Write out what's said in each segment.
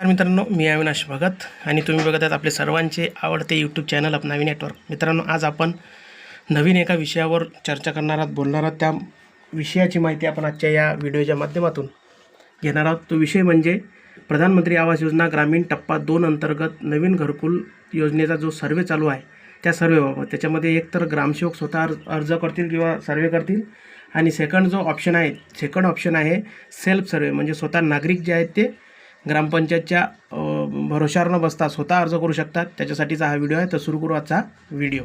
तर मित्रांनो मी अविनाश भगत आणि तुम्ही बघत आहात आपले सर्वांचे आवडते यूट्यूब चॅनल अपनावी नेटवर्क मित्रांनो आज आपण नवीन एका विषयावर चर्चा करणार आहात बोलणार आहात. त्या विषयाची माहिती आपण आजच्या या व्हिडिओच्या माध्यमातून घेणार आहोत. तो विषय म्हणजे प्रधानमंत्री आवास योजना ग्रामीण टप्पा दोन अंतर्गत नवीन घरकुल योजनेचा जो सर्वे चालू आहे त्या सर्वेबाबत त्याच्यामध्ये एक तर ग्रामसेवक स्वतः अर्ज अर्ज करतील किंवा सर्वे करतील. आणि सेकंड जो ऑप्शन आहे सेकंड ऑप्शन आहे सेल्फ सर्वे म्हणजे स्वतः नागरिक जे आहेत ते ग्रामपंचायतच्या भरोशावर न बसता स्वतः अर्ज करू शकतात. त्याच्यासाठीचा हा व्हिडिओ आहे. तर सुरू करू आजचा व्हिडिओ.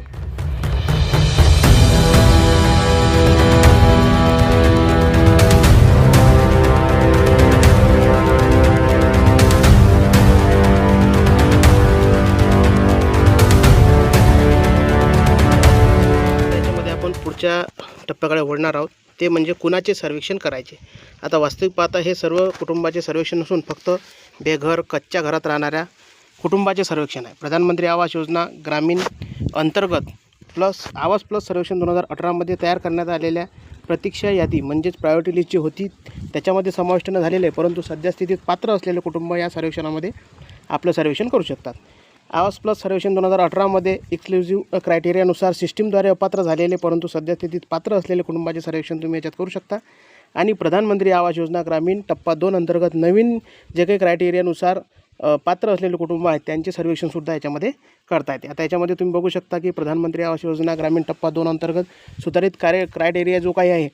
त्याच्यामध्ये आपण पुढच्या टप्प्याकडे वळणार आहोत. ते म्हणजे कुणाचे सर्वेक्षण करायचे? आता वास्तविक पाहता हे सर्व कुटुंबाचे सर्वेक्षण नसून फक्त बेघर कच्च्या घरात राहणाऱ्या कुटुंबाचे सर्वेक्षण आहे. प्रधानमंत्री आवास योजना ग्रामीण अंतर्गत प्लस आवास प्लस सर्वेक्षण दोन हजार अठरामध्ये तयार करण्यात आलेल्या प्रतीक्षा यादी म्हणजेच प्रायोरिटी लिस्ट जी होती त्याच्यामध्ये समाविष्ट न झालेले परंतु सध्या स्थितीत पात्र असलेले कुटुंब या सर्वेक्षणामध्ये आपलं सर्वेक्षण करू शकतात. आवास प्लस सर्वेक्षण दोन हजार अठरामध्ये एक्सक्लुझिव्ह क्रायटेरियानुसार सिस्टीमद्वारे अपात्र झालेले परंतु सद्यस्थितीत पात्र असलेले कुटुंबाचे सर्वेक्षण तुम्ही याच्यात करू शकता. आणि प्रधानमंत्री आवास योजना ग्रामीण टप्पा दोन अंतर्गत नवीन जे काही क्रायटेरियानुसार पात्र असलेले कुटुंब आहेत त्यांचे सर्वेक्षणसुद्धा याच्यामध्ये करता येते. आता याच्यामध्ये तुम्ही बघू शकता की प्रधानमंत्री आवास योजना ग्रामीण टप्पा दोन अंतर्गत सुधारित कार्य क्रायटेरिया जो काही आहे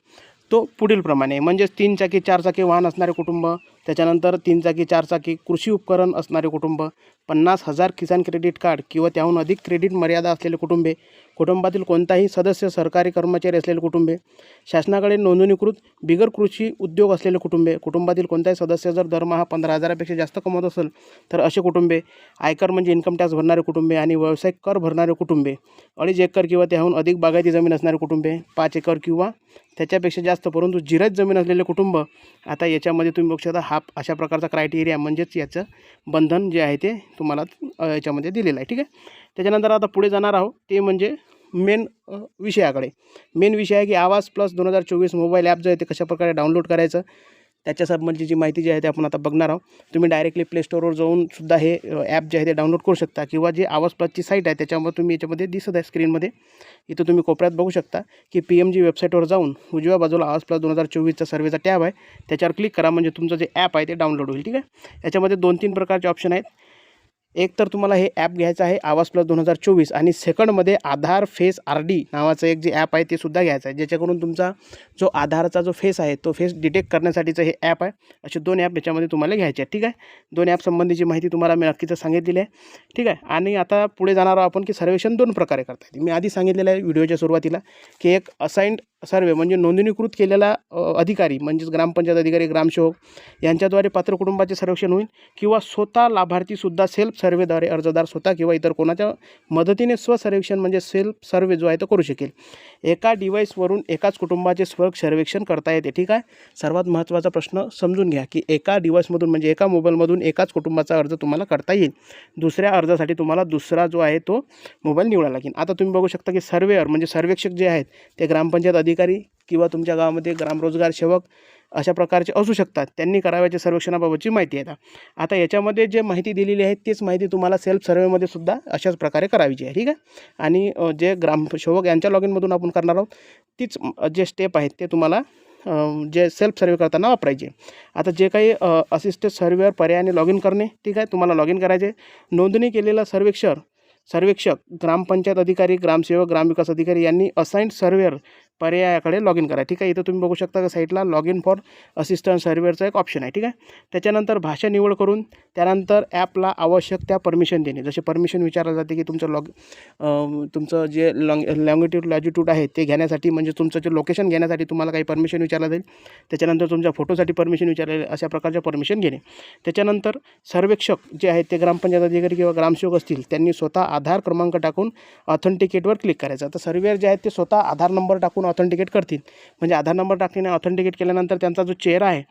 तो पुढीलप्रमाणे म्हणजेच तीन चाकी चार चाकी वाहन असणारे कुटुंब त्याच्यानंतर तीन चाकी चार चाकी कृषी उपकरण असणारे कुटुंब पन्नास हजार किसान क्रेडिट कार्ड किंवा त्याहून अधिक क्रेडिट मर्यादा असलेले कुटुंबे कुटुंबातील कोणताही सदस्य सरकारी कर्मचारी असलेले कुटुंबे शासनाकडे नोंदणीकृत बिगर कृषी उद्योग असलेले कुटुंबे कुटुंबातील कोणताही सदस्य जर दरमहा पंधरा हजारापेक्षा जास्त कमवत असेल तर असे कुटुंबे आयकर म्हणजे इन्कम टॅक्स भरणारे कुटुंबे आणि व्यावसायिक कर भरणारे कुटुंबे अडीच एकर किंवा त्याहून अधिक बागायती जमीन असणारे कुटुंबे पाच एकर किंवा त्याच्यापेक्षा जास्त परंतु जिरायत जमीन असलेले कुटुंब आता याच्यामध्ये तुम्ही बघू शकता हा अशा प्रकारचा क्रायटेरिया म्हणजेच याचं बंधन जे आहे ते तुम्हाला याच्यामध्ये दिलेलं आहे ठीक आहे? त्याच्यानंतर आता पुढे जाणार आहोत ते म्हणजे मेन विषयाकडे. मेन विषय आहे की आवाज प्लस दोन हजार चोवीस मोबाईल ॲप जो आहे ते कशाप्रकारे डाउनलोड करायचं त्याच्या संबंधीची जी माहिती जी आहे ते आपण आता बघणार आहोत. तुम्ही डायरेक्टली प्ले स्टोरवर जाऊन सुद्धा हे ॲप जे आहे ते डाउनलोड करू शकता किंवा जे आवाज प्लसची साईट आहे त्याच्यामध्ये तुम्ही याच्यामध्ये दिसत आहे स्क्रीनमध्ये. इथं तुम्ही कोपऱ्यात बघू शकता की पी एम जी वेबसाईटवर जाऊन उजव्या बाजूला आवाज प्लस दोन हजार चोवीसचा सर्वेचा टॅब आहे. त्याच्यावर क्लिक करा म्हणजे तुमचं जे ॲप आहे ते डाउनलोड होईल ठीक आहे? याच्यामध्ये दोन तीन प्रकारचे ऑप्शन आहेत. एक तर तुम्हाला हे ॲप घ्यायचं आहे आवाज प्लस दोन हजार चोवीस आणि सेकंडमध्ये आधार फेस आर डी नावाचं एक जे ॲप आहे ते सुद्धा घ्यायचं आहे. ज्याच्याकडून तुमचा जो आधारचा जो फेस आहे तो फेस डिटेक्ट करण्यासाठीचं हे ॲप आहे. असे दोन ॲप याच्यामध्ये तुम्हाला घ्यायचे आहेत ठीक आहे? दोन ॲप संबंधीची माहिती तुम्हाला मी नक्कीच सांगितलेली आहे ठीक आहे? आणि आता पुढे जाणार आहोत आपण की सर्वेक्षण दोन प्रकारे करता येते मी आधी सांगितलेलं आहे व्हिडिओच्या सुरुवातीला की एक असाइंड सर्वे म्हणजे नोंदणीकृत केलेला अधिकारी म्हणजेच ग्रामपंचायत अधिकारी ग्रामसेवक यांच्याद्वारे पात्र कुटुंबाचे सर्वेक्षण होईल किंवा स्वतः लाभार्थीसुद्धा सेल्फ सर्वेद्वारे अर्जदार स्वतः किंवा इतर कोणाच्या मदतीने स्वसर्वेक्षण म्हणजे सेल्फ सर्वे जो आहे तो करू शकेल. एका डिव्हाइसवरून एकाच कुटुंबाचे स्व सर्वेक्षण करता येते. ठीक आहे? सर्वात महत्त्वाचा प्रश्न समजून घ्या की एका डिव्हाइसमधून म्हणजे एका मोबाईलमधून एकाच कुटुंबाचा अर्ज तुम्हाला करता येईल. दुसऱ्या अर्जासाठी तुम्हाला दुसरा जो आहे तो मोबाईल निवडावा लागेल. आता तुम्ही बघू शकता की सर्वेअर म्हणजे सर्वेक्षक जे आहेत ते ग्रामपंचायत अधिकारी किंवा तुमच्या गावामध्ये ग्रामरोजगार सेवक अशा प्रकारचे असू शकतात. त्यांनी करावयाच्या सर्वेक्षणाबाबतची माहिती आहे. आता याच्यामध्ये जे माहिती दिलेली आहे तीच माहिती तुम्हाला सेल्फ सर्वेमध्ये सुद्धा अशाच प्रकारे करायची आहे. ठीक आहे? आणि जे जे ग्रामसेवक यांच्या लॉग इनमधून आपण करणार आहोत तीच जे स्टेप आहेत ते तुम्हाला जे सेल्फ सर्वे करताना वापरायचे आता जे काही असिस्टेड सर्वेअर पर्यायाने लॉग इन करणे ठीक आहे? तुम्हाला लॉग इन करायचे नोंदणी केलेला सर्वेक्षर सर्वेक्षक ग्रामपंचायत अधिकारी ग्रामसेवक ग्रामविकास अधिकारी यांनी असाइन्ड सर्वेअर पर्यायाकडे लॉग इन करा. ठीक आहे? इथं तुम्ही बघू शकता का साईटला लॉग इन फॉर असिस्टंट सर्वेअरचा एक ऑप्शन आहे. ठीक आहे? त्याच्यानंतर भाषा निवड करून त्यानंतर ॲपला आवश्यक त्या परमिशन देणे. जसे परमिशन विचारलं जाते की तुमचं लॉग तुमचं जे लॉंग लॉंगिट्यूड लॅजिट्यूड आहे ते घेण्यासाठी म्हणजे तुमचं जे लोकेशन घेण्यासाठी तुम्हाला काही परमिशन विचारलं जाईल. त्याच्यानंतर तुमच्या फोटोसाठी परमिशन विचारलेले अशा प्रकारच्या परमिशन घेणे. त्याच्यानंतर सर्वेक्षक जे आहेत ते ग्रामपंचायत अधिकारी किंवा ग्रामसेवक असतील त्यांनी स्वतः आधार क्रमांक टाकून ऑथेंटिकेटवर क्लिक करायचं. आता सर्वेअर जे आहेत ते स्वतः आधार नंबर टाकून ऑथेंटिकेट करतील. म्हणजे आधार नंबर टाकल्याने ऑथेंटिकेट केल्यानंतर त्यांचा जो चेहरा आहे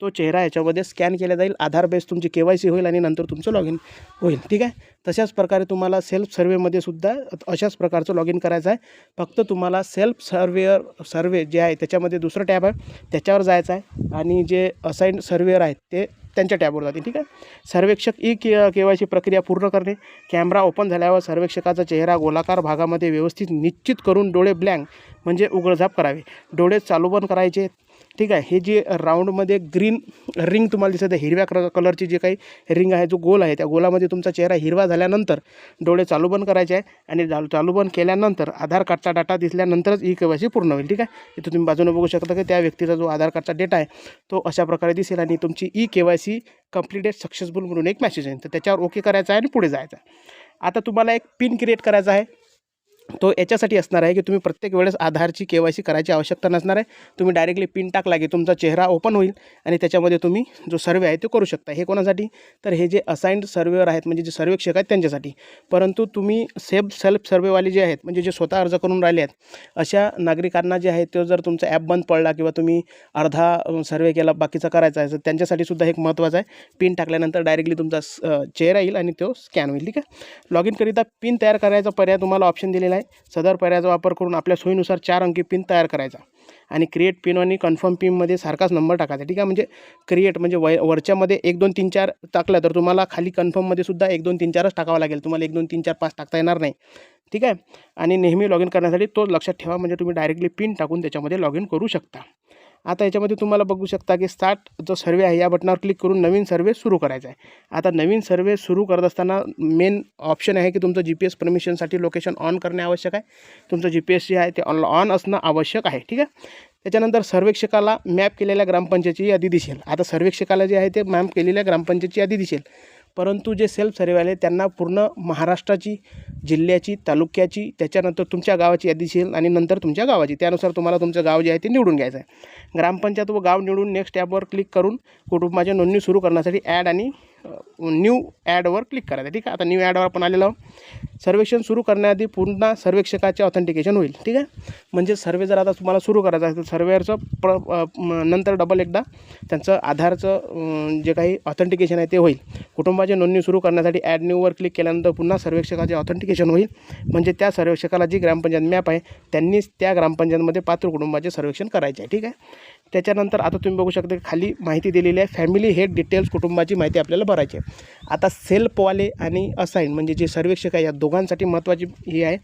तो चेहरा याच्यामध्ये स्कॅन केला जाईल. आधार बेस तुमची के वाय सी होईल आणि नंतर तुमचं लॉग इन होईल. ठीक आहे? तशाच प्रकारे तुम्हाला सेल्फ सर्वेमध्ये सुद्धा अशाच प्रकारचं लॉग इन करायचं आहे. फक्त तुम्हाला सेल्फ सर्वेअर सर्वे जे आहे त्याच्यामध्ये दुसरं टॅब आहे. त्याच्यावर जायचं आहे. आणि जे असाईन सर्वेअर आहेत ते त्यांच्या टॅबवर जातील ठीक आहे? सर्वेक्षक e K K Y C प्रक्रिया पूर्ण करणे. कॅमेरा ओपन झाल्यावर सर्वेक्षकाचा चेहरा गोलाकार भागामध्ये व्यवस्थित निश्चित करून डोळे ब्लँक म्हणजे उघडझाप करावे. डोळे चालू बंद करायचे. ठीक आहे हे जे राऊंडमध्ये ग्रीन रिंग तुम्हाला दिसत आहे हिरव्या कलर कलरची जी काही रिंग आहे जो गोल आहे त्या गोलामध्ये तुमचा चेहरा हिरवा झाल्यानंतर डोळे चालू बंद करायचे आहे आणि चालू चालू बंद केल्यानंतर आधार कार्डचा डाटा दिसल्यानंतरच ई के सी पूर्ण होईल ठीक आहे? इथं तुम्ही बाजूने बघू शकता की त्या व्यक्तीचा जो आधार कार्डचा डेटा आहे तो अशा प्रकारे दिसेल आणि तुमची e K Y C completed successful म्हणून एक मेसेज येईल. तर त्याच्यावर ओके करायचा आहे आणि पुढे जायचं आहे. आता तुम्हाला एक पिन क्रिएट करायचा आहे. तो याच्यासाठी असणार आहे की तुम्ही प्रत्येक वेळेस आधारची के वाय सी करायची आवश्यकता नसणार आहे. तुम्ही डायरेक्टली पिन टाकला की तुमचा चेहरा ओपन होईल आणि त्याच्यामध्ये तुम्ही जो सर्वे आहे तो करू शकता. हे कोणासाठी? तर हे जे असाइन्ड सर्वेवर आहेत म्हणजे जे सर्वेक्षक आहेत त्यांच्यासाठी. परंतु तुम्ही सेफ सेल्फ सर्वेवाले जे आहेत म्हणजे जे स्वतः अर्ज करून राहिले आहेत अशा नागरिकांना जे आहे तो जर तुमचा ॲप बंद पडला किंवा तुम्ही अर्धा सर्वे केला बाकीचा करायचा आहे तर त्यांच्यासाठी सुद्धा एक महत्त्वाचं आहे. पिन टाकल्यानंतर डायरेक्टली तुमचा स- चेहरा येईल आणि तो स्कॅन होईल. ठीक आहे? लॉग इनकरिता पिन तयार करायचा पर्याय तुम्हाला ऑप्शन दिलेला आहे. सदर पर्यायाचा वापर करून आपल्या सोयीनुसार चार अंकी पिन तयार करायचा. आणि क्रिएट पिन आणि कन्फर्म पिनमध्ये सारखाच नंबर टाकायचा. ठीक आहे? म्हणजे क्रिएट म्हणजे वय वरच्यामध्ये एक दोन तीन चार टाकलं तर तुम्हाला खाली कन्फर्ममध्ये सुद्धा एक दोन तीन चारच टाकावं लागेल. तुम्हाला एक दोन तीन चार पाच टाकता येणार नाही. ठीक आहे? आणि नेहमी लॉग इन करण्यासाठी तो लक्षात ठेवा. म्हणजे तुम्ही डायरेक्टली पिन टाकून त्याच्यामध्ये लॉग इन करू शकता. आता याच्यामध्ये तुम्हाला बघू शकता की स्टार्ट जो सर्वे आहे या बटनावर क्लिक करून नवीन सर्वे सुरू करायचा आहे. आता नवीन सर्वे सुरू करत असताना मेन ऑप्शन आहे की तुमचं जी पी एस परमिशनसाठी लोकेशन ऑन करणे आवश्यक आहे. तुमचं जी पी एस जे आहे ते ऑन ऑन असणं आवश्यक आहे ठीक आहे? त्याच्यानंतर सर्वेक्षकाला मॅप केलेल्या ग्रामपंचायतीची यादी दिसेल. आता सर्वेक्षकाला जे आहे ते मॅप केलेल्या ग्रामपंचायतीची यादी दिसेल. परंतु जे सेल्फ सर्वेवाले त्यांना पूर्ण महाराष्ट्राची जिल्ह्याची तालुक्याची त्याच्यानंतर तुमच्या गावाची यादी येईल आणि नंतर तुमच्या गावाची. त्यानुसार तुम्हाला तुमचं गाव जे आहे ते निवडून घ्यायचं आहे. ग्रामपंचायत व गाव निवडून नेक्स्ट ॲपवर क्लिक करून कुटुंबाची नोंदणी सुरू करण्यासाठी ॲड आणि न्यू ॲडवर क्लिक करायचं. ठीक आहे? आता न्यू ॲडवर आपण आलेलो सर्वेक्षण सुरू करण्याआधी पुन्हा सर्वेक्षकाचे ऑथेंटिकेशन होईल. ठीक आहे? म्हणजे सर्वे जर आता तुम्हाला सुरू करायचं असेल तर सर्वेअरचं प्र नंतर डबल एकदा त्यांचं आधारचं जे काही ऑथेंटिकेशन आहे ते होईल. कुटुंबाची नोंदणी सुरू करण्यासाठी ॲड न्यूवर क्लिक केल्यानंतर पुन्हा सर्वेक्षकाचे ऑथेंटिकेशन होईल. म्हणजे त्या सर्वेक्षकाला जी ग्रामपंचायत मॅप आहे त्यांनीच त्या ग्रामपंचायतमध्ये पात्र कुटुंबाचे सर्वेक्षण करायचे आहे. ठीक आहे? त्याच्यानंतर आता तुम्ही बघू शकता खाली माहिती दिलेली आहे. फॅमिली हेड डिटेल्स कुटुंबाची माहिती आपल्याला भरायची आहे. आता सेल्फवाले आणि असाईन म्हणजे जे सर्वेक्षक आहे या दोघांसाठी महत्त्वाची ही आहे.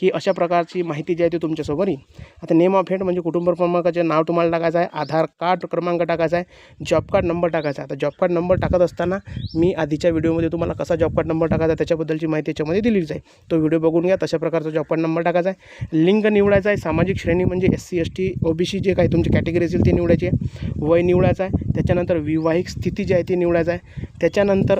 की अशा प्रकारची माहिती जी आहे ती तुमच्यासोबत येईल. आता नेम ऑफ हेड म्हणजे कुटुंब क्रमांकाचे नाव तुम्हाला टाकायचं आहे आधार कार्ड क्रमांक टाकायचा आहे जॉब कार्ड नंबर टाकायचा आहे. आता जॉब कार्ड नंबर टाकत असताना मी आधीच्या व्हिडिओमध्ये तुम्हाला कसा जॉब कार्ड नंबर टाकायचा त्याच्याबद्दलची माहिती याच्यामध्ये दिलीच आहे. तो व्हिडिओ बघून घ्या तशा प्रकारचा जॉब कार्ड नंबर टाकायचा आहे. लिंग निवडायचा आहे सामाजिक श्रेणी म्हणजे S C S T O B C जे काही तुमची कॅटेगरी असेल ते निवडायची आहे. वय निवडायचं आहे त्याच्यानंतर विवाहिक स्थिती जी आहे ती निवडायचं आहे. त्याच्यानंतर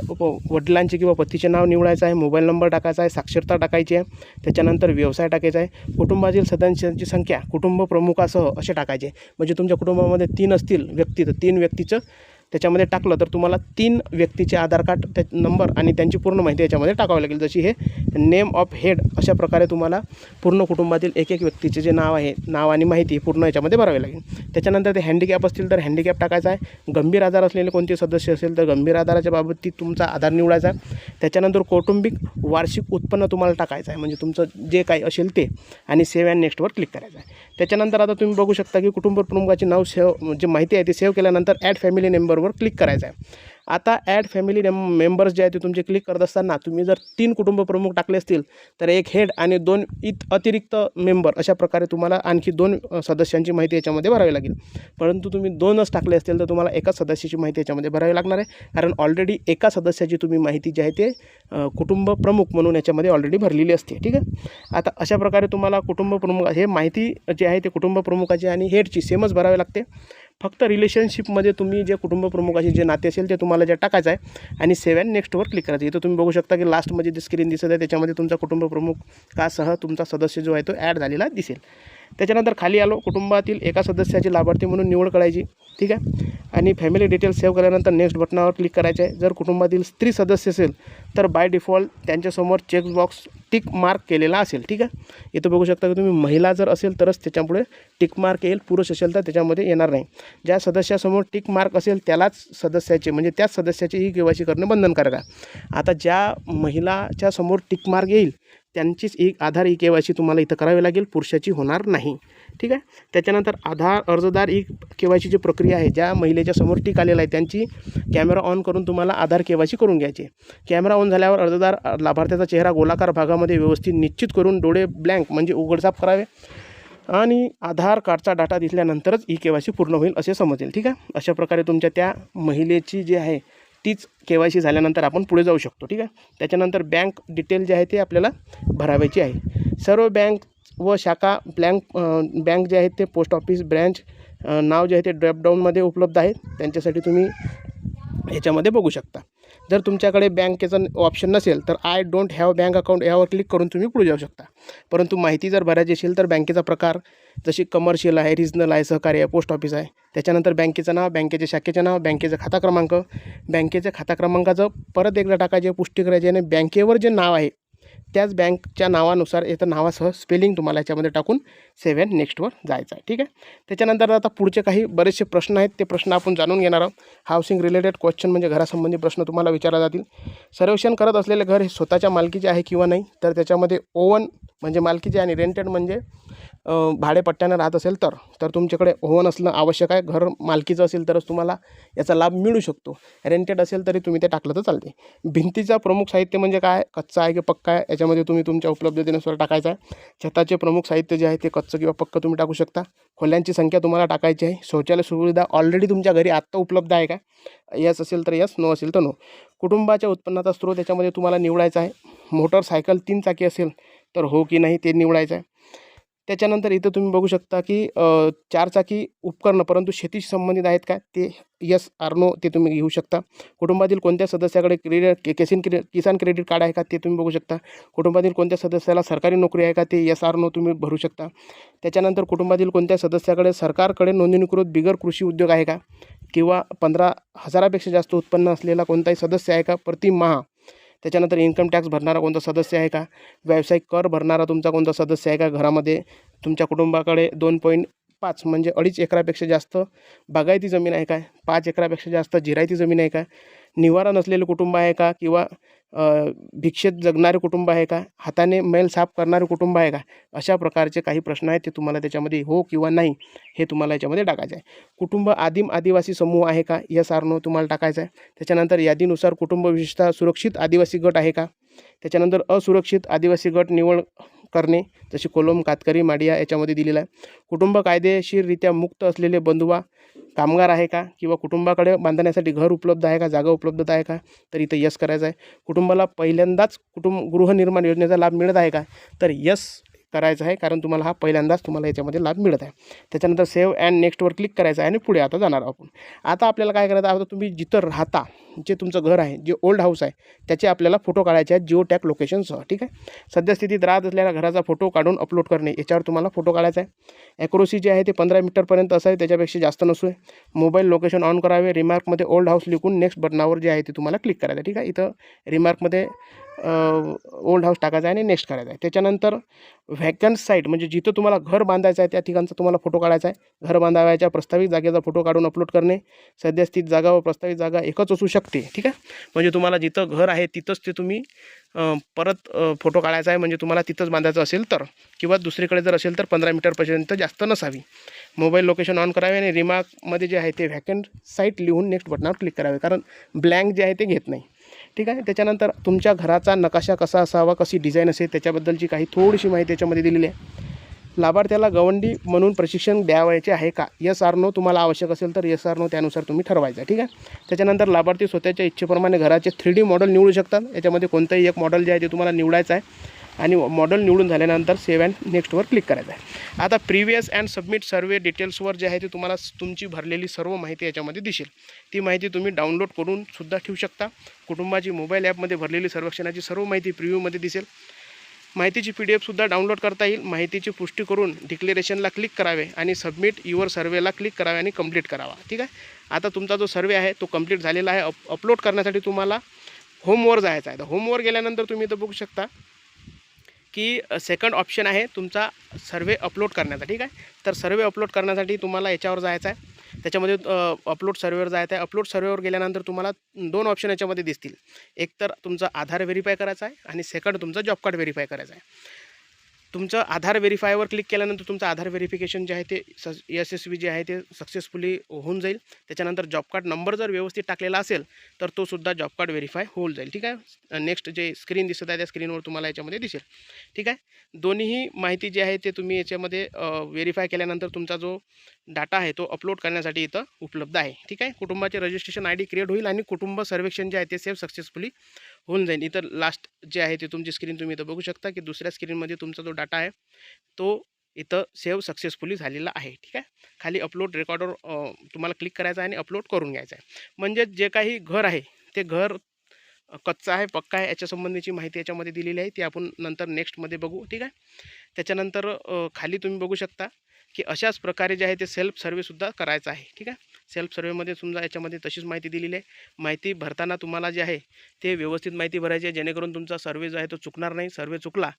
वडिलांचे किंवा पतीचे नाव निवडायचं आहे मोबाईल नंबर टाकायचा आहे साक्षरता टाकायची आहे. त्याच्यानंतर व्यव व्यवसाय टाकायचा आहे. कुटुंबातील सदस्यांची संख्या कुटुंब प्रमुखासह असे टाकायचे. म्हणजे तुमच्या कुटुंबामध्ये तीन असतील व्यक्ती तर तीन व्यक्तीचं त्याच्यामध्ये टाकलं तर तुम्हाला तीन व्यक्तीचे आधार कार्ड त्या नंबर आणि त्यांची पूर्ण माहिती याच्यामध्ये टाकावी लागेल. जशी हे नेम ऑफ हेड अशा प्रकारे तुम्हाला पूर्ण कुटुंबातील एक एक व्यक्तीचे जे नाव आहे नाव आणि माहिती पूर्ण याच्यामध्ये भरावी लागेल. त्याच्यानंतर ते हँडिकॅप असतील तर हँडिकॅप टाकायचा आहे. गंभीर आजार असलेले कोणते सदस्य असेल तर गंभीर आजाराच्या बाबतीत तुमचा आधार निवडायचा आहे. त्याच्यानंतर कौटुंबिक वार्षिक उत्पन्न तुम्हाला टाकायचं आहे. म्हणजे तुमचं जे काही असेल ते. आणि सेव्ह अँड नेक्स्टवर क्लिक करायचं आहे. त्याच्यानंतर आता तुम्ही बघू शकता की कुटुंब प्रमुखाचे नाव सेव जे माहिती आहे ती सेव्ह केल्यानंतर ॲड फॅमिली मेंबरवर क्लिक करायचं आहे. आता ॲड फॅमिली नेम मेंबर्स जे आहेत ते तुमचे क्लिक करत असताना तुम्ही जर तीन कुटुंब प्रमुख टाकले असतील तर एक हेड आणि दोन इत अतिरिक्त मेंबर अशा प्रकारे तुम्हाला आणखी दोन सदस्यांची माहिती याच्यामध्ये भरावी लागेल. परंतु तुम्ही दोनच टाकले असतील तर तुम्हाला एकाच सदस्याची माहिती याच्यामध्ये भरावी लागणार आहे. कारण ऑलरेडी एका सदस्याची तुम्ही माहिती जी आहे ते कुटुंब प्रमुख म्हणून याच्यामध्ये ऑलरेडी भरलेली असते. ठीक आहे? आता अशा प्रकारे तुम्हाला कुटुंब प्रमुख हे माहिती जी आहे ते कुटुंब प्रमुखाची आणि हेडची सेमच भरावी लागते. फक्त रिलेशनशिपमध्ये तुम्ही जे कुटुंब प्रमुखाचे जे नाते असेल ते तुम्हाला जे टाकायचं आहे आणि सेवन नेक्स्टवर क्लिक करायचं. इथं तुम्ही बघू शकता की लास्टमध्ये जे स्क्रीन दिसत आहे त्याच्यामध्ये तुमचा कुटुंब प्रमुखासह तुमचा सदस्य जो आहे तो ॲड झालेला दिसेल. त्याच्यानंतर खाली आलो कुटुंबातील एका सदस्याची लाभार्थी म्हणून निवड करायची ठीक आहे? आणि फॅमिली डिटेल्स सेव्ह केल्यानंतर नेक्स्ट बटनावर क्लिक करायचं. आहे जर कुटुंबातील स्त्री सदस्य असेल तर बाय डिफॉल्ट त्यांच्यासमोर चेकबॉक्स टिक मार्क केलेला असेल ठीक आहे? इथं बघू शकता की तुम्ही महिला जर असेल तरच त्याच्यापुढे टिक मार्क येईल. पुरुष असेल तर त्याच्यामध्ये येणार नाही. ज्या सदस्यासमोर टिक मार्क असेल त्यालाच सदस्याचे म्हणजे त्याच सदस्याची ही केवायसी करणं बंधनकारक आहे. आता ज्या महिलाच्या समोर टिक मार्क येईल त्यांचीच एक Aadhaar e K Y C तुम्हाला इथं करावी लागेल पुरुषाची होणार नाही. ठीक आहे? त्याच्यानंतर आधार अर्जदार ई के वाय सीची प्रक्रिया आहे. ज्या महिलेच्या समोर टीक आलेला आहे त्यांची कॅमेरा ऑन करून तुम्हाला आधार के वाय सी करून घ्यायची कॅमेरा ऑन झाल्यावर अर्जदार लाभार्थ्याचा चेहरा गोलाकार भागामध्ये व्यवस्थित निश्चित करून डोळे ब्लँक म्हणजे उघडझाप करावे आणि आधार कार्डचा डाटा दिसल्यानंतरच ई के वाय सी पूर्ण होईल असे समजेल. ठीक आहे? अशा प्रकारे तुमच्या त्या महिलेची जी आहे तीच के वाय सी झाल्यानंतर आपण पुढे जाऊ शकतो ठीक आहे? त्याच्यानंतर बँक डिटेल जे आहे ते आपल्याला भरावायची आहे. सर्व बँक व शाखा ब्लँक बँक जे आहेत ते पोस्ट ऑफिस ब्रँच नाव जे आहे ते ड्रॉपडाऊनमध्ये उपलब्ध आहेत. त्यांच्यासाठी तुम्ही ह्याच्यामध्ये बघू शकता. जर तुमच्याकडे बँकेचं ऑप्शन नसेल तर I don't have bank account यावर क्लिक करून तुम्ही पुढे जाऊ शकता. परंतु माहिती जर भरायची असेल तर बँकेचा प्रकार जशी कमर्शियल आहे रिजनल आहे सहकारी आहे पोस्ट ऑफिस आहे त्याच्यानंतर बँकेचं नाव बँकेच्या शाखेचं नाव बँकेचा खाता क्रमांक. बँकेच्या खाता क्रमांकाचं परत एकदा टाकायचे पुष्टी करायची आणि बँकेवर जे नाव आहे त्याच बँकच्या नावानुसार येतं नावासह स्पेलिंग तुम्हाला याच्यामध्ये टाकून सेवन नेक्स्टवर जायचं आहे. ठीक आहे? त्याच्यानंतर आता पुढचे काही बरेचसे प्रश्न आहेत. ते प्रश्न आपण जाणून घेणार आहोत. हाऊसिंग रिलेटेड क्वेश्चन म्हणजे घरासंबंधी प्रश्न तुम्हाला विचारले जातील. सर्वेक्षण करत असलेले घर हे स्वतःच्या मालकीचे आहे किंवा नाही? तर त्याच्यामध्ये ओवन म्हणजे मालकीचे आणि रेंटेड म्हणजे भाडेपट्ट्यानं राहत असेल तर तर तुमच्याकडे ओव्हन असणं आवश्यक आहे. घर मालकीचं असेल तरच तुम्हाला याचा लाभ मिळू शकतो. रेंटेड असेल तरी तुम्ही ते टाकलं तर चालते भिंतीचा प्रमुख साहित्य म्हणजे काय? कच्चा आहे की पक्का आहे? याच्यामध्ये तुम्ही तुमच्या उपलब्धतेनुसार टाकायचं आहे. छताचे प्रमुख साहित्य जे आहे ते कच्चं किंवा पक्कं तुम्ही टाकू शकता. खोल्यांची संख्या तुम्हाला टाकायची आहे. शौचालय सुविधा ऑलरेडी तुमच्या घरी आत्ता उपलब्ध आहे का? यस असेल तर यस नो असेल तर नो कुटुंबाच्या उत्पन्नाचा स्रोत याच्यामध्ये तुम्हाला निवडायचा आहे. मोटरसायकल तीन चाकी असेल तर हो की नाही ते निवडायचं आहे. त्याच्यानंतर इथं तुम्ही बघू शकता की चारचाकी उपकरणं परंतु शेतीशी संबंधित आहेत का? ते यस आरनो ते तुम्ही घेऊ शकता. कुटुंबातील कोणत्या सदस्याकडे क्रेडिट के केसिन क्रे किसान क्रेडिट कार्ड आहे का? ते तुम्ही बघू शकता. कुटुंबातील कोणत्या सदस्याला सरकारी नोकरी आहे का? ते यस आरनो तुम्ही भरू शकता. त्याच्यानंतर कुटुंबातील कोणत्या सदस्याकडे सरकारकडे नोंदणीकृत बिगर कृषी उद्योग आहे का? किंवा पंधरा हजारापेक्षा जास्त उत्पन्न असलेला कोणताही सदस्य आहे का? प्रतिमहा त्याच्यानंतर इन्कम टॅक्स भरणारा कोणता सदस्य आहे का? व्यावसायिक कर भरणारा तुमचा कोणता सदस्य आहे का? घरामध्ये तुमच्या कुटुंबाकडे दोन पॉईंट पाच म्हणजे अडीच एकरापेक्षा जास्त बागायती जमीन आहे काय पाच एकरापेक्षा जास्त जिरायती जमीन आहे काय निवारा नसलेलं कुटुंब आहे का? किंवा भिक्षेत जगणारे कुटुंब आहे का? हाताने मैल साफ करणारे कुटुंब आहे का? अशा प्रकारचे काही प्रश्न आहेत ते तुम्हाला त्याच्यामध्ये हो किंवा नाही हे तुम्हाला याच्यामध्ये टाकायचं आहे. कुटुंब आदिम आदिवासी समूह आहे का? यस आर नो तुम्हाला टाकायचं आहे. त्याच्यानंतर यादीनुसार कुटुंब विशेषतः सुरक्षित आदिवासी गट आहे का? त्याच्यानंतर असुरक्षित आदिवासी गट निवड करणे जसे कोलम कातकरी माडिया याच्यामध्ये दिलेलं आहे. कुटुंब कायदेशीररित्या मुक्त असलेले बंधुवा कामगार आहे का? किंवा कुटुंबाकडे बांधण्यासाठी घर उपलब्ध आहे का? जागा उपलब्ध आहे का? तर इथं यस करायचं आहे. कुटुंबाला पहिल्यांदाच कुटुंब गृहनिर्माण योजनेचा लाभ मिळत आहे का? तर यस करायचं आहे कारण तुम्हाला हा पहिल्यांदाच तुम्हाला याच्यामध्ये लाभ मिळत आहे. त्याच्यानंतर सेव्ह अँड नेक्स्टवर क्लिक करायचं आहे आणि पुढे आता जाणार आपण. आता आपल्याला काय करायचं आहे आता तुम्ही जिथं राहता जे तुमचं घर आहे जे ओल्ड हाऊस आहे त्याचे आपल्याला फोटो काढायचे आहेत जिओ टॅग लोकेशनसह ठीक आहे? सद्यस्थितीत राहत असलेल्या घराचा फोटो काढून अपलोड करणे याच्यावर तुम्हाला फोटो काढायचा आहे. ॲक्रोसी जे आहे ते पंधरा मीटरपर्यंत असावे त्याच्यापेक्षा जास्त नसू मोबाईल लोकेशन ऑन करावे रिमार्कमध्ये ओल्ड हाऊस लिखून नेक्स्ट बटनावर जे आहे ते तुम्हाला क्लिक करायचं आहे ठीक आहे? इथं रिमार्कमध्ये ओल्ड हाऊस टाकायचा आहे आणि नेक्स्ट करायचा आहे. त्याच्यानंतर व्हॅकन्स साईट म्हणजे जिथं तुम्हाला घर बांधायचं आहे त्या ठिकाणचा तुम्हाला फोटो काढायचा आहे. घर बांधावयाच्या प्रस्तावित जागेचा फोटो काढून अपलोड करणे सध्यास्थित जागा व प्रस्तावित जागा एकच असू शकते. ठीक आहे? म्हणजे तुम्हाला जिथं घर आहे तिथंच ते तुम्ही परत फोटो काढायचा आहे. म्हणजे तुम्हाला तिथंच बांधायचं असेल तर किंवा दुसरीकडे जर असेल तर पंधरा मीटरपर्यंत जास्त नसावी. मोबाईल लोकेशन ऑन करावे आणि रिमार्कमध्ये जे आहे ते व्हॅकंट साईट लिहून नेक्स्ट बटनावर क्लिक करावे. कारण ब्लँक जे आहे ते घेत नाही. ठीक आहे? त्याच्यानंतर तुमच्या घराचा नकाशा कसा असावा कशी डिझाईन असेल त्याच्याबद्दलची काही थोडीशी माहिती याच्यामध्ये दिलेली आहे. लाभार्थ्याला गवंडी म्हणून प्रशिक्षण द्यावायचे आहे का? यस आर नो तुम्हाला आवश्यक असेल तर यस आर नो त्यानुसार तुम्ही ठरवायचं ठीक आहे? त्याच्यानंतर लाभार्थी स्वतःच्या इच्छेप्रमाणे घराचे थ्री डी मॉडेल निवडू शकतात. याच्यामध्ये कोणतंही एक मॉडेल जे आहे ते तुम्हाला निवडायचं आहे. आणि मॉडेल निवडून झाल्यानंतर सेव्ह अँड नेक्स्टवर क्लिक करायचं आहे. आता प्रिव्हियस अँड सबमिट सर्वे डिटेल्सवर जे आहे ते तुम्हाला तुमची भरलेली सर्व माहिती याच्यामध्ये दिसेल. ती माहिती तुम्ही डाउनलोड करून सुद्धा ठेवू शकता. कुटुंबाची मोबाईल ॲपमध्ये भरलेली सर्वेक्षणाची सर्व माहिती प्रिव्ह्यूमध्ये दिसेल. माहितीची पी डी एफसुद्धा डाउनलोड करता येईल. माहितीची पुष्टी करून डिक्लेरेशनला क्लिक करावे आणि सबमिट युअर सर्वेला क्लिक करावे आणि कंप्लीट करावा. ठीक आहे? आता तुमचा जो सर्वे आहे तो कंप्लीट झालेला आहे. अप अपलोड करण्यासाठी तुम्हाला होमवर जायचं आहे. तर होमवर गेल्यानंतर तुम्ही इथं बघू शकता. की सेकंड ऑप्शन आहे तुमचा सर्वे अपलोड करण्याचा ठीक आहे? तर सर्वे अपलोड करण्यासाठी तुम्हाला याच्यावर जायचं आहे. त्याच्यामध्ये अपलोड सर्वेवर जायचं आहे. अपलोड सर्वेवर गेल्यानंतर तुम्हाला दोन ऑप्शन याच्यामध्ये दिसतील. एक तर तुमचा आधार व्हेरीफाय करायचा आहे आणि सेकंड तुमचा जॉब कार्ड व्हेरीफाय करायचा आहे. तुमचं आधार व्हेरीफायवर क्लिक केल्यानंतर तुमचं आधार व्हेरिफिकेशन जे आहे ते स एस एस बी जे आहे ते सक्सेसफुली होऊन जाईल. त्याच्यानंतर जॉब कार्ड नंबर जर व्यवस्थित टाकलेला असेल तर तो सुद्धा जॉब कार्ड व्हेरीफाय होऊन जाईल. ठीक आहे? नेक्स्ट जे स्क्रीन दिसत आहे त्या स्क्रीनवर तुम्हाला याच्यामध्ये दिसेल. ठीक आहे? दोन्हीही माहिती जी आहे ते तुम्ही याच्यामध्ये व्हेरीफाय केल्यानंतर तुमचा जो डाटा आहे तो अपलोड करण्यासाठी इथं उपलब्ध आहे. ठीक आहे? कुटुंबाचे रजिस्ट्रेशन आय डी क्रिएट होईल आणि कुटुंब सर्वेक्षण जे आहे ते सेव्ह सक्सेसफुली होऊन जाईल. इथं लास्ट जे आहे ते तुमची स्क्रीन तुम्ही इथं बघू शकता की दुसऱ्या स्क्रीनमध्ये तुमचा जो डाटा आहे तो इथं सेव्ह सक्सेसफुली झालेला आहे. ठीक आहे? खाली अपलोड रेकॉर्डवर तुम्हाला क्लिक करायचं आहे आणि अपलोड करून घ्यायचं आहे. म्हणजे जे काही घर आहे ते घर कच्चा आहे पक्का आहे याच्यासंबंधीची माहिती याच्यामध्ये दिलेली आहे. ती आपण नंतर नेक्स्टमध्ये बघू. ठीक आहे? त्याच्यानंतर खाली तुम्ही बघू शकता की अशाच प्रकारे जे आहे ते सेल्फ सर्वेसुद्धा करायचं आहे. ठीक आहे? सेल्फ सर्वेमध्ये समजा याच्यामध्ये तशीच माहिती दिलेली आहे. माहिती भरताना तुम्हाला जे आहे ते व्यवस्थित माहिती भरायची आहे. जेणेकरून तुमचा सर्वे जो आहे तो चुकणार नाही. सर्वे चुकला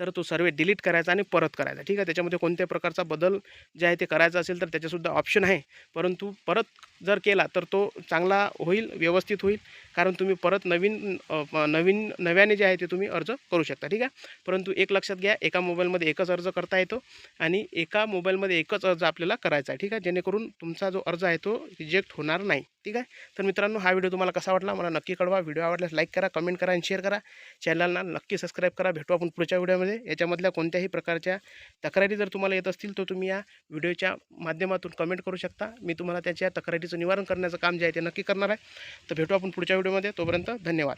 तर तो सर्वे डिलीट करायचा आणि परत करायचा. ठीक आहे? त्याच्यामध्ये कोणत्या प्रकारचा बदल जे आहे ते करायचा असेल तर त्याच्यासुद्धा ऑप्शन आहे. परंतु परत जर केला तर तो चांगला होईल व्यवस्थित होईल. कारण तुम्ही परत नवीन नवीन नव्याने जे आहे ते तुम्ही अर्ज करू शकता ठीक आहे? परंतु एक लक्षात घ्या एका मोबाईलमध्ये एकच अर्ज करता येतो आणि एका मोबाईलमध्ये एकच अर्ज आपल्याला करायचा आहे ठीक आहे? जेणेकरून तुमचा जो अर्ज आहे तो रिजेक्ट होणार नाही. ठीक आहे? तर मित्रांनो हा व्हिडिओ तुम्हाला कसा वाटला? मला नक्की कळवा. व्हिडिओ आवडल्यास लाईक करा कमेंट करा आणि शेअर करा. चॅनलला नक्की सबस्क्राईब करा. भेटू आपण पुढच्या व्हिडिओमध्ये याच्यामधल्या कोणत्याही प्रकारच्या तक्रारी जर तुम्हाला येत असतील तर तुम्ही या व्हिडिओच्या माध्यमातून कमेंट करू शकता. मी तुम्हाला त्याच्या तक्रारीचं निवारण करण्याचं काम जे आहे ते नक्की करणार आहे. तर भेटू आपण पुढच्या व्हिडिओमध्ये तोपर्यंत धन्यवाद.